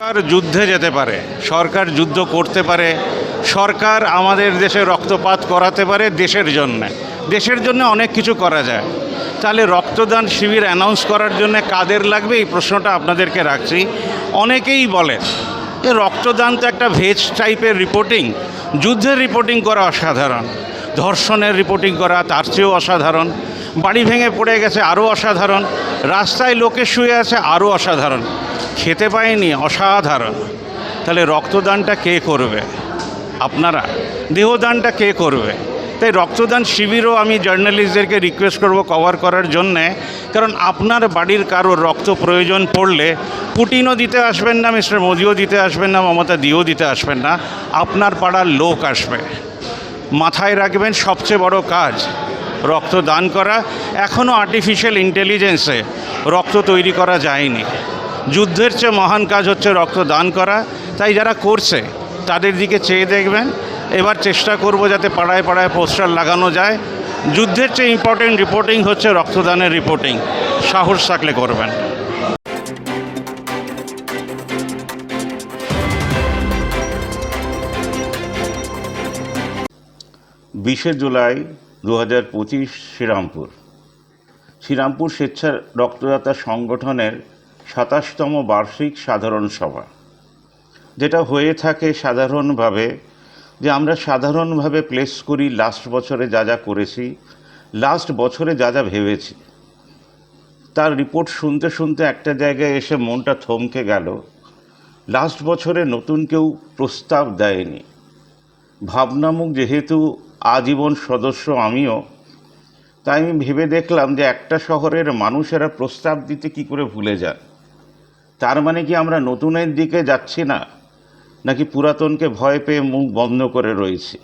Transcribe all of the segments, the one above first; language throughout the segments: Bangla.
সরকার যুদ্ধে যেতে পারে, সরকার যুদ্ধ করতে পারে, সরকার আমাদের দেশে রক্তপাত করাতে পারে দেশের জন্য। দেশের জন্য অনেক কিছু করা যায়। তাহলে রক্তদান শিবির অ্যানাউন্স করার জন্য কাদের লাগবে? এই প্রশ্নটা আপনাদেরকে রাখছি। অনেকেই বলে যে রক্তদান তো একটা ভেজ টাইপের রিপোর্টিং যুদ্ধের রিপোর্টিং করা অসাধারণ। ধর্ষণের রিপোর্টিং করা তার চেয়েও অসাধারণ। বাড়ি ভেঙে পড়ে গেছে আরও অসাধারণ। রাস্তায় লোকে শুয়ে আছে আরও অসাধারণ। খেতে পায়নি, অসাধারণ। তাহলে রক্তদানটা কে করবে? আপনারা? দেহদানটা কে করবে? তাই রক্তদান শিবিরও আমি জার্নালিস্টদেরকে রিকোয়েস্ট করব কভার করার জন্যে, কারণ আপনার বাড়ির কারোর রক্ত প্রয়োজন পড়লে পুটিনও দিতে আসবেন না, মিস্টার মোদিও দিতে আসবেন না, মমতা দিও দিতে আসবেন না, আপনার পাড়ার লোক আসবে। মাথায় রাখবেন সবচেয়ে বড় কাজ রক্ত দান করা। এখনও আর্টিফিশিয়াল ইন্টেলিজেন্সে রক্ত তৈরি করা যায়নি। যুদ্ধের চেয়ে মহান কাজ হচ্ছে রক্ত দান করা। তাই যারা করছে, তাদের দিকে চেয়ে দেখবেন। এবার চেষ্টা করব যাতে পাড়ায় পাড়ায় পোস্টার লাগানো যায়। যুদ্ধের চেয়ে ইম্পর্টেন্ট রিপোর্টিং হচ্ছে রক্তদানের রিপোর্টিং সাহস থাকলে করবেন। বিশে জুলাই দু হাজার পঁচিশ শ্রীরামপুর। শ্রীরামপুর স্বেচ্ছা রক্তদাতা সংগঠনের সাতাশতম বার্ষিক সাধারণ সভা। যেটা হয়ে থাকে সাধারণভাবে যে আমরা সাধারণভাবে প্লেস করি লাস্ট বছরে যা যা করেছি লাস্ট বছরে যা যা ভেবেছি। তার রিপোর্ট শুনতে শুনতে একটা জায়গায় এসে মনটা থমকে গেল। লাস্ট বছরে নতুন কেউ প্রস্তাব দেয়নি। ভাবনামুখ যেহেতু আজীবন সদস্য আমিও, তাই আমি ভেবে দেখলাম যে একটা শহরের মানুষেরা প্রস্তাব দিতে কি করে ভুলে যায় তার মানে কি আমরা নতুনের দিকে যাচ্ছি না? নাকি পুরাতনকে ভয় পেয়ে মুখ বন্ধ করে রয়েছি?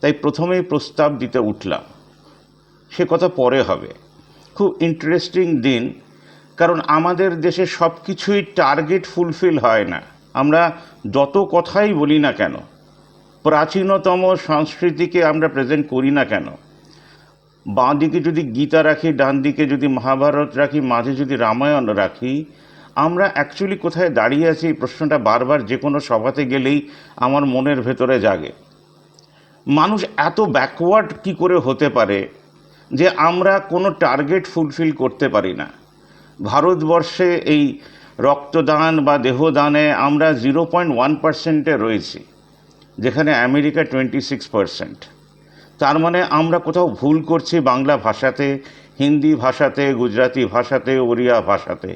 তাই প্রথমেই প্রস্তাব দিতে উঠলাম। সে কথা পরে হবে। খুব ইন্টারেস্টিং দিন, কারণ আমাদের দেশে সব কিছুই টার্গেট ফুলফিল হয় না। আমরা যত কথাই বলি না কেন, প্রাচীনতম সংস্কৃতিকে আমরা প্রেজেন্ট করি না কেন বাঁ দিকে যদি গীতা রাখি ডান দিকে যদি মহাভারত রাখি, মাঝে যদি রামায়ণ রাখি আমরা অ্যাকচুয়ালি কোথায় দাঁড়িয়ে আছি এই প্রশ্নটা বারবার যে কোনো সভাতে গেলেই আমার মনের ভেতরে জাগে। মানুষ এত ব্যাকওয়ার্ড কি করে হতে পারে যে আমরা কোনো টার্গেট ফুলফিল করতে পারি না? ভারতবর্ষে এই রক্তদান বা দেহদানে আমরা জিরো পয়েন্ট ওয়ান পার্সেন্টে রয়েছি, যেখানে আমেরিকা টোয়েন্টি সিক্স পার্সেন্ট তার মানে আমরা কোথাও ভুল করছি বাংলা ভাষাতে, হিন্দি ভাষাতে গুজরাটি ভাষাতে, ওড়িয়া ভাষাতে।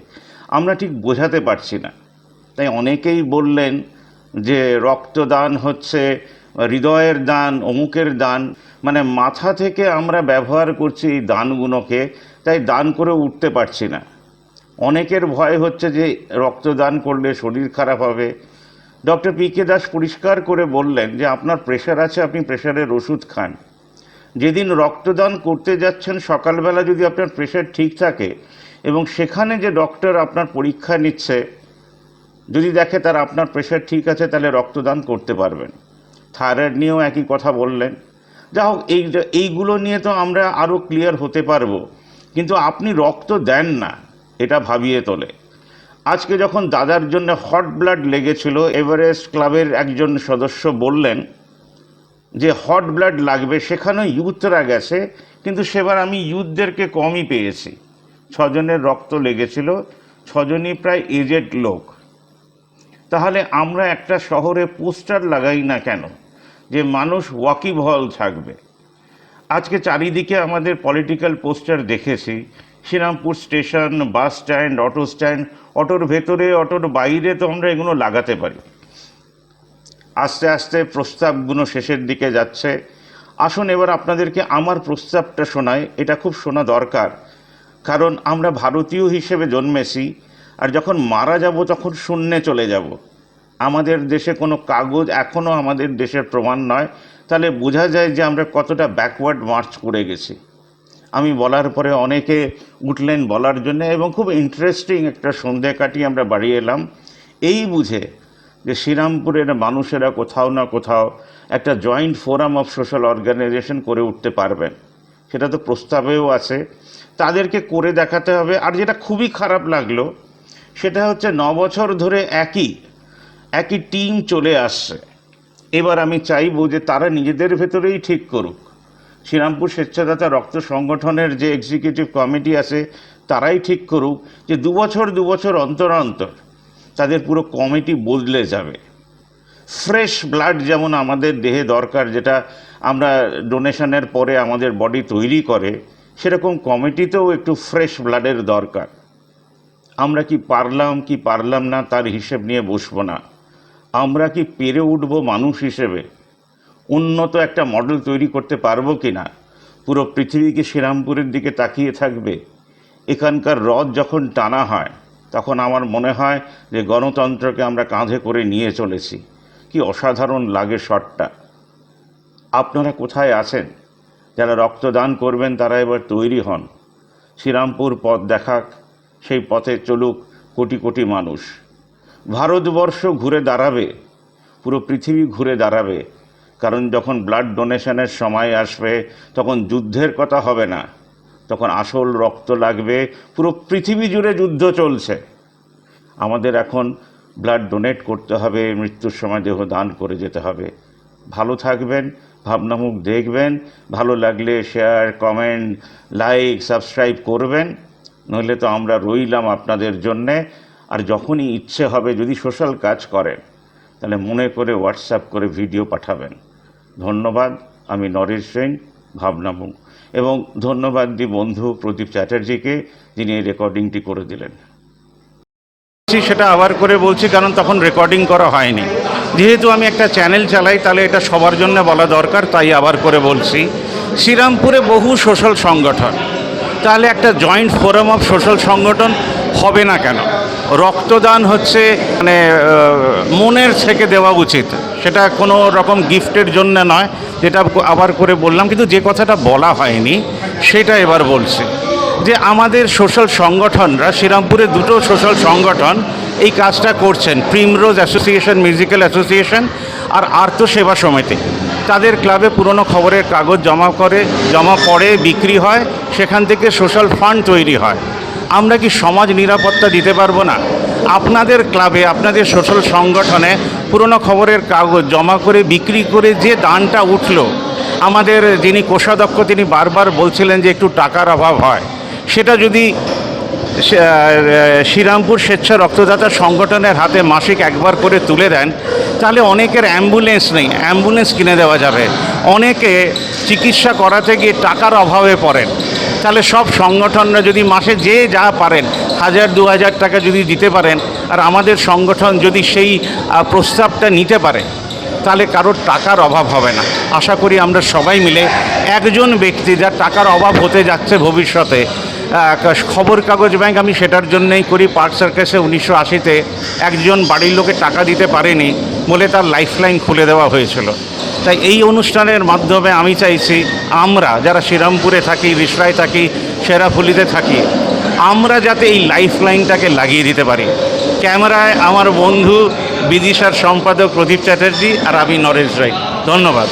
আমরা ঠিক বোঝাতে পারছি না। তাই অনেকেই বললেন যে রক্তদান হচ্ছে, হৃদয়ের দান, অমুকের দান মানে মাথা থেকে আমরা ব্যবহার করছি এই দানগুলোকে, তাই দান করে উঠতে পারছি না। অনেকের ভয় হচ্ছে যে রক্তদান করলে শরীর খারাপ হবে। ডক্টর পি কে দাস পরিষ্কার করে বললেন যে, আপনার প্রেশার আছে, আপনি প্রেশারের ওষুধ খান। যেদিন রক্তদান করতে যাচ্ছেন, সকালবেলা যদি আপনার প্রেশার ঠিক থাকে এবং সেখানে যে ডক্টর আপনার পরীক্ষা নিচ্ছে, যদি দেখে তার আপনার প্রেশার ঠিক আছে, তাহলে রক্তদান করতে পারবেন। থাইরয়েড নিয়েও একই কথা বললেন। যা হোক, এই এইগুলো নিয়ে তো আমরা আরও ক্লিয়ার হতে পারব। কিন্তু আপনি রক্ত দেন না, এটা ভাবিয়ে তোলে। আজকে যখন দাদার জন্য হট ব্লাড লেগেছিল এভারেস্ট ক্লাবের একজন সদস্য বললেন যে হট ব্লাড লাগবে। সেখানেও ইউথরা গেছে, কিন্তু সেবার আমি ইউথদেরকে কমই পেয়েছি। ছজনের রক্ত লেগেছিল, ছজনই প্রায় এজেড লোক। তাহলে আমরা একটা শহরে পোস্টার লাগাই না কেন? যে মানুষ ওয়াকিবহল থাকবে। আজকে চারিদিকে আমাদের পলিটিক্যাল পোস্টার দেখেছি, Serampore station bus stand auto stand অটোর ভেতরে, অটোর বাইরে তো আমরা এগুলো লাগাতে পারি। আস্তে আস্তে প্রস্তাবগুলো শেষের দিকে যাচ্ছে। আসুন এবার আপনাদেরকে আমার প্রস্তাবটা শোনায় এটা খুব শোনা দরকার। কারণ আমরা ভারতীয় হিসেবে জন্মেছি, আর যখন মারা যাব তখন শূন্যে চলে যাব। আমাদের দেশে কোনো কাগজ এখনও আমাদের দেশের প্রমাণ নয়। তাহলে বোঝা যায় যে আমরা কতটা ব্যাকওয়ার্ড মার্চ করে গেছি। আমি বলার পরে অনেকে উঠলেন বলার জন্য এবং খুব ইন্টারেস্টিং একটা সন্ধে কাটিয়ে আমরা বাড়ি এলাম। এই বুঝে যে শ্রীরামপুরের মানুষেরা কোথাও না কোথাও একটা joint forum of social organisation করে উঠতে পারবেন। সেটা তো প্রস্তাবেও আছে। তাদেরকে করে দেখাতে হবে। আর যেটা খুবই খারাপ লাগল, সেটা হচ্ছে ন বছর ধরে একই একই টিম চলে আসছে। এবার আমি চাইব যে তারা নিজেদের ভেতরেই ঠিক করুক। শ্রীরামপুর স্বেচ্ছাদাতা রক্ত সংগঠনের যে এক্সিকিউটিভ কমিটি আছে, তারাই ঠিক করুক যে দু বছর দু বছর অন্তর অন্তর তাদের পুরো কমিটি বদলে যাবে। ফ্রেশ ব্লাড যেমন আমাদের দেহে দরকার, যেটা আমরা ডোনেশনের পরে আমাদের বডি তৈরি করে, সেরকম কমিটিতেও একটু ফ্রেশ ব্লাডের দরকার। আমরা কি পারলাম কি পারলাম না তার হিসেব নিয়ে বসবো না। আমরা কি পেরে উঠব মানুষ হিসেবে? উন্নত একটা মডেল তৈরি করতে পারব কি না পুরো পৃথিবীকে শ্রীরামপুরের দিকে তাকিয়ে থাকবে? এখানকার রথ যখন টানা হয়, তখন আমার মনে হয় যে গণতন্ত্রকে আমরা কাঁধে করে নিয়ে চলেছি। কি অসাধারণ লাগে শটটা। আপনারা কোথায় আছেন? যারা রক্তদান করবেন তারা এবার তৈরি হন। শ্রীরামপুর পথ দেখাক, সেই পথে চলুক কোটি কোটি মানুষ। ভারতবর্ষ ঘুরে দাঁড়াবে, পুরো পৃথিবী ঘুরে দাঁড়াবে, কারণ যখন ব্লাড ডোনেশনের সময় আসবে, তখন যুদ্ধের কথা হবে না। তখন আসল রক্ত লাগবে, পুরো পৃথিবী জুড়ে যুদ্ধ চলছে। আমাদের এখন ব্লাড ডোনেট করতে হবে, মৃত্যুর সময় দেহ দান করে যেতে হবে। ভালো থাকবেন ভাবনামুখ দেখবেন, ভালো লাগলে শেয়ার কমেন্ট লাইক সাবস্ক্রাইব করবেন, নইলে তো আমরা রইলাম আপনাদের জন্যে। আর যখনই ইচ্ছে হবে যদি সোশ্যাল কাজ করেন, তাহলে মনে করে হোয়াটসঅ্যাপ করে ভিডিও পাঠাবেন। ধন্যবাদ, আমি নরেশ সেন, ভাবনামুখ। এবং ধন্যবাদ দি বন্ধু প্রদীপ চ্যাটার্জিকে, যিনি এই রেকর্ডিংটি করে দিলেন। সেটা আবার করে বলছি, কারণ তখন রেকর্ডিং করা হয়নি। যেহেতু আমি একটা চ্যানেল চালাই, তাহলে এটা সবার জন্য বলা দরকার, তাই আবার করে বলছি। শ্রীরামপুরে বহু সোশ্যাল সংগঠন, তাহলে একটা জয়েন্ট ফোরাম অফ সোশ্যাল সংগঠন হবে না কেন? রক্তদান হচ্ছে মানে মনের থেকে দেওয়া উচিত। সেটা কোনো রকম গিফটের জন্য নয়, যেটা আবার করে বললাম, কিন্তু যে কথাটা বলা হয়নি, সেটা এবার বলছি। যে আমাদের সোশ্যাল সংগঠনরা, শ্রীরামপুরে দুটো সোশ্যাল সংগঠন এই কাজটা করছেন প্রিমরোজ অ্যাসোসিয়েশন মিউজিক্যাল অ্যাসোসিয়েশন আর আর্ত সেবা সমিতি। তাদের ক্লাবে পুরনো খবরের কাগজ জমা করে, জমা পড়ে বিক্রি হয়, সেখান থেকে সোশ্যাল ফান্ড তৈরি হয়। আমরা কি সমাজ নিরাপত্তা দিতে পারব না? আপনাদের ক্লাবে, আপনাদের সোশ্যাল সংগঠনে পুরনো খবরের কাগজ জমা করে বিক্রি করে যে দানটা উঠল, আমাদের যিনি কোষাধ্যক্ষ, তিনি বারবার বলছিলেন যে একটু টাকার অভাব হয়। সেটা যদি শ্রীরামপুর স্বেচ্ছা রক্তদাতা সংগঠনের হাতে মাসিক একবার করে তুলে দেন। তাহলে অনেকের অ্যাম্বুলেন্স নেই, অ্যাম্বুলেন্স কিনে দেওয়া যাবে। অনেকে চিকিৎসা করাতে গিয়ে টাকার অভাবে পড়েন। তাহলে সব সংগঠনরা যদি মাসে যে যা পারেন, হাজার, দু হাজার টাকা যদি দিতে পারেন, আর আমাদের সংগঠন যদি সেই প্রস্তাবটা নিতে পারে, তাহলে কারোর টাকার অভাব হবে না। আশা করি আমরা সবাই মিলে একজন ব্যক্তি যার টাকার অভাব হতে যাচ্ছে ভবিষ্যতে খবর কাগজ ব্যাংক আমি সেটার জন্যই করি। পার্ক সার্কাসে উনিশশো আশিতে একজন বাড়ির লোকে টাকা দিতে পারেনি, বলে তার লাইফলাইন খুলে দেওয়া হয়েছিল। তাই এই অনুষ্ঠানের মাধ্যমে আমি চাইছি আমরা যারা শ্রীরামপুরে থাকি রিসরায় থাকি, সেরাফুলিতে থাকি, আমরা যাতে এই লাইফ লাইনটাকে লাগিয়ে দিতে পারি। ক্যামেরায় আমার বন্ধু বিদিশার সম্পাদক প্রদীপ চ্যাটার্জি আর আমি নরেশ রায়। ধন্যবাদ।